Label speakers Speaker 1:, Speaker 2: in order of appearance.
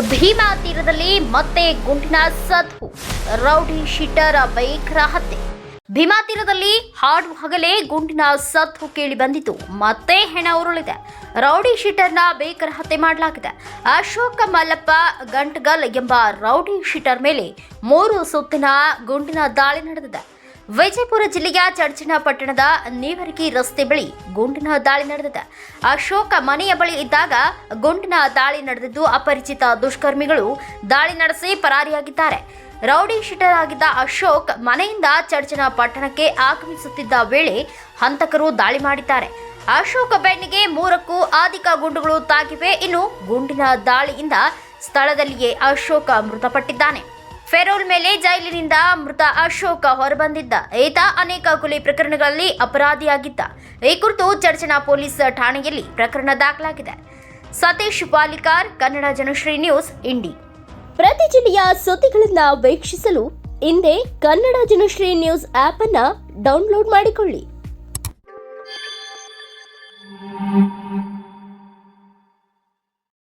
Speaker 1: ಭೀಮಾ ತೀರದಲ್ಲಿ ಮತ್ತೆ ಗುಂಡಿನ ಸದ್ದು. ರೌಡಿ ಶೀಟರ್ ಬೈಕ್ರ ಹತ್ಯೆ. ಭೀಮಾ ತೀರದಲ್ಲಿ ಹಾಡು ಹಗಲೇ ಗುಂಡಿನ ಸದ್ದು ಕೇಳಿ ಬಂದಿತು ಮತ್ತೆ ಹೆಣ ಉರುಳಿದೆ. ರೌಡಿ ಶೀಟರ್ನ ಭೀಕರ ಹತ್ಯೆ ಮಾಡಲಾಗಿದೆ. ಅಶೋಕ ಮಲ್ಲಪ್ಪ ಗಂಟಗಲ್ ಎಂಬ ರೌಡಿ ಶೀಟರ್ ಮೇಲೆ ಮೂರು ಸುತ್ತಿನ ಗುಂಡಿನ ದಾಳಿ ನಡೆದಿದೆ. ವಿಜಯಪುರ ಜಿಲ್ಲೆಯ ಚರ್ಚನ ಪಟ್ಟಣದ ನೀವರಗಿ ರಸ್ತೆ ಬಳಿ ಗುಂಡಿನ ದಾಳಿ ನಡೆದಿದೆ. ಅಶೋಕ ಮನೆಯ ಬಳಿ ಇದ್ದಾಗ ಗುಂಡಿನ ದಾಳಿ ನಡೆದಿದ್ದು ಅಪರಿಚಿತ ದುಷ್ಕರ್ಮಿಗಳು ದಾಳಿ ನಡೆಸಿ ಪರಾರಿಯಾಗಿದ್ದಾರೆ. ರೌಡಿ ಶೀಟರ್ ಆಗಿದ್ದ ಅಶೋಕ್ ಮನೆಯಿಂದ ಚರ್ಚನ ಪಟ್ಟಣಕ್ಕೆ ಆಗಮಿಸುತ್ತಿದ್ದ ವೇಳೆ ಹಂತಕರು ದಾಳಿ ಮಾಡಿದ್ದಾರೆ. ಅಶೋಕ ಬೆನ್ನಿಗೆ ಮೂರಕ್ಕೂ ಅಧಿಕ ಗುಂಡುಗಳು ತಾಗಿವೆ. ಇನ್ನು ಗುಂಡಿನ ದಾಳಿಯಿಂದ ಸ್ಥಳದಲ್ಲಿಯೇ ಅಶೋಕ ಮೃತಪಟ್ಟಿದ್ದಾನೆ. ಫೆರೋಲ್ ಮೇಲೆ ಜೈಲಿನಿಂದ ಮೃತ ಅಶೋಕ ಹೊರಬಂದಿದ್ದ. ಈತ ಅನೇಕ ಕೊಲೆ ಪ್ರಕರಣಗಳಲ್ಲಿ ಅಪರಾಧಿಯಾಗಿದ್ದ. ಈ ಕುರಿತು ಚರ್ಚನಾ ಪೊಲೀಸ್ ಠಾಣೆಯಲ್ಲಿ ಪ್ರಕರಣ ದಾಖಲಾಗಿದೆ. ಸತೀಶ್ ಪಾಲಿಕಾರ್, ಕನ್ನಡ ಜನಶ್ರೀ ನ್ಯೂಸ್, ಇಂಡಿ. ಪ್ರತಿ ಜಿಲ್ಲೆಯ ಸುದ್ದಿಗಳನ್ನು ವೀಕ್ಷಿಸಲು, ಹಿಂದೆ ಕನ್ನಡ ಜನಶ್ರೀ ನ್ಯೂಸ್ ಆಪ್ ಅನ್ನ ಡೌನ್ಲೋಡ್ ಮಾಡಿಕೊಳ್ಳಿ.